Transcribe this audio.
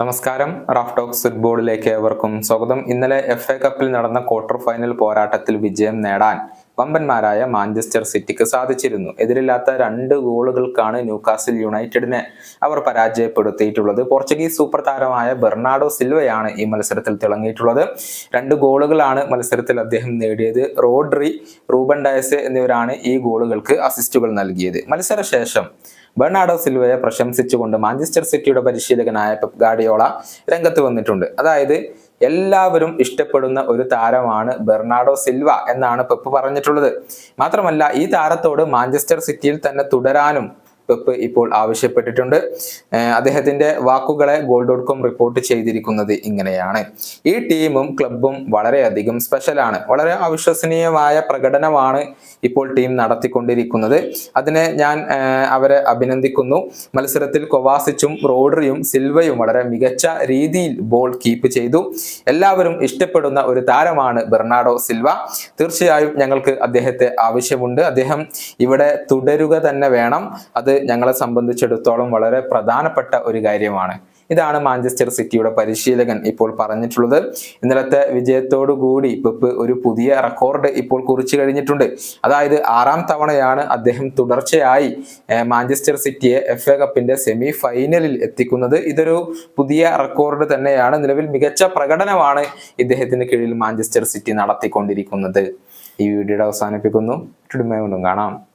നമസ്കാരം. Raf talks ഫുട്ബോളിലേക്ക് ഏവർക്കും സ്വാഗതം. ഇന്നലെ എഫ് എ കപ്പിൽ നടന്ന ക്വാർട്ടർ ഫൈനൽ പോരാട്ടത്തിൽ വിജയം നേടാൻ വമ്പന്മാരായ മാഞ്ചസ്റ്റർ സിറ്റിക്ക് സാധിച്ചിരുന്നു. എതിരില്ലാത്ത രണ്ട് ഗോളുകൾക്കാണ് ന്യൂകാസിൽ യുണൈറ്റഡിനെ അവർ പരാജയപ്പെടുത്തിയിട്ടുള്ളത്. പോർച്ചുഗീസ് സൂപ്പർ താരമായ ബെർണാഡോ സിൽവയാണ് ഈ മത്സരത്തിൽ തിളങ്ങിയിട്ടുള്ളത്. രണ്ട് ഗോളുകളാണ് മത്സരത്തിൽ അദ്ദേഹം നേടിയത്. റോഡ്രി റൂബൻ ഡയസ് എന്നിവരാണ് ഈ ഗോളുകൾക്ക് അസിസ്റ്റുകൾ നൽകിയത്. മത്സരശേഷം ബെർണാഡോ സിൽവയെ പ്രശംസിച്ചുകൊണ്ട് മാഞ്ചസ്റ്റർ സിറ്റിയുടെ പരിശീലകനായ പെപ് ഗാഡിയോള രംഗത്ത് വന്നിട്ടുണ്ട്. അതായത് എല്ലാവരും ഇഷ്ടപ്പെടുന്ന ഒരു താരമാണ് ബെർണാഡോ സിൽവ എന്നാണ് പെപ്പ് പറഞ്ഞിട്ടുള്ളത്. മാത്രമല്ല ഈ താരത്തോട് മാഞ്ചസ്റ്റർ സിറ്റിയിൽ തന്നെ തുടരാനും പെപ്പ് ഇപ്പോൾ ആവശ്യപ്പെട്ടിട്ടുണ്ട്. അദ്ദേഹത്തിന്റെ വാക്കുകളെ ഗോൾ ഡോട്ട് കോം റിപ്പോർട്ട് ചെയ്തിരിക്കുന്നത് ഇങ്ങനെയാണ്. ഈ ടീമും ക്ലബും വളരെയധികം സ്പെഷ്യലാണ് വളരെ അവിശ്വസനീയമായ പ്രകടനമാണ് ഇപ്പോൾ ടീം നടത്തിക്കൊണ്ടിരിക്കുന്നത്. അതിനെ ഞാൻ അവരെ അഭിനന്ദിക്കുന്നു. മത്സരത്തിൽ കൊവാസിച്ചും റോഡറിയും സിൽവയും വളരെ മികച്ച രീതിയിൽ ബോൾ കീപ്പ് ചെയ്തു. എല്ലാവരും ഇഷ്ടപ്പെടുന്ന ഒരു താരമാണ് ബെർണാഡോ സിൽവ. തീർച്ചയായും ഞങ്ങൾക്ക് അദ്ദേഹത്തെ ആവശ്യമുണ്ട്. അദ്ദേഹം ഇവിടെ തുടരുക തന്നെ വേണം. അത് ഞങ്ങളെ സംബന്ധിച്ചിടത്തോളം വളരെ പ്രധാനപ്പെട്ട ഒരു കാര്യമാണ്. ഇതാണ് മാഞ്ചസ്റ്റർ സിറ്റിയുടെ പരിശീലകൻ ഇപ്പോൾ പറഞ്ഞിട്ടുള്ളത്. ഇന്നലത്തെ വിജയത്തോടു കൂടി പെപ്പ് ഒരു പുതിയ റെക്കോർഡ് ഇപ്പോൾ കുറിച്ചു കഴിഞ്ഞിട്ടുണ്ട്. അതായത് ആറാം തവണയാണ് അദ്ദേഹം തുടർച്ചയായി മാഞ്ചസ്റ്റർ സിറ്റിയെ എഫ് എ കപ്പിന്റെ സെമി ഫൈനലിൽ എത്തിക്കുന്നത്. ഇതൊരു പുതിയ റെക്കോർഡ് തന്നെയാണ്. നിലവിൽ മികച്ച പ്രകടനമാണ് ഇദ്ദേഹത്തിന് കീഴിൽ മാഞ്ചസ്റ്റർ സിറ്റി നടത്തിക്കൊണ്ടിരിക്കുന്നത്. ഈ വീഡിയോയുടെ അവസാനിപ്പിക്കുന്നു. കാണാം.